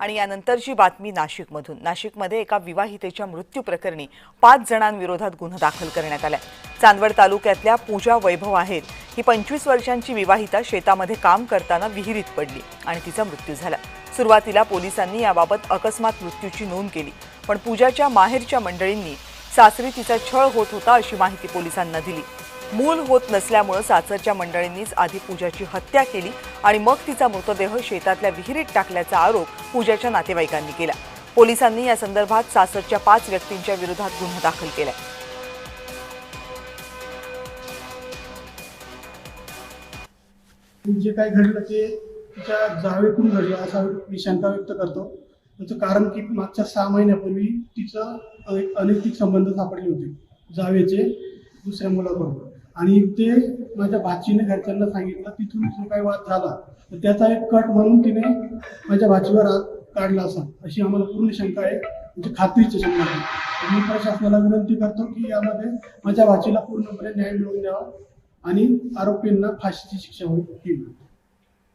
आणि यानंतरची बातमी नाशिकमधून. नाशिकमध्ये एका विवाहितेच्या मृत्यू प्रकरणी पाच जणांविरोधात गुन्हा दाखल करण्यात आलाय. चांदवड तालुक्यातल्या पूजा वैभव आहेत. ही पंचवीस वर्षांची विवाहिता शेतामध्ये काम करताना विहिरीत पडली आणि तिचा मृत्यू झाला. सुरुवातीला पोलिसांनी याबाबत अकस्मात मृत्यूची नोंद केली पण पूजाच्या माहेरच्या मंडळींनी सासरी तिचा छळ होत होता अशी माहिती पोलिसांना दिली. मूल होत नसल्यामुळं सासरच्या मंडळींनीच आधी पूजाची हत्या केली आणि मग तिचा मृतदेह शेतातल्या विहिरीत टाकल्याचा आरोप पूजाच्या नातेवाईकांनी केला. पोलिसांनी या संदर्भात सासरच्या पाच व्यक्तींच्या विरोधात गुन्हा दाखल केला. जे काही घडलं ते तिच्या जावेतून घडलं असा मी शंका व्यक्त करतो. त्याचं कारण की मागच्या सहा महिन्यापूर्वी तिचं अ- अनैतिक संबंध सापडले होते. जावेचे दुसऱ्या मुलाबरोबर. आणि ते माझ्या भाचीने घरच्यांना सांगितलं तिथून जो काही वाद झाला तर त्याचा एक कट म्हणून तिने माझ्या भाचीवर हात काढला असा. अशी आम्हाला पूर्ण शंका आहे. म्हणजे खात्रीची शंका आहे. मी प्रशासनाला विनंती करतो की यामध्ये माझ्या भाचीला पूर्णपणे न्याय मिळवून द्यावा आणि आरोपींना फाशीची शिक्षा होईल.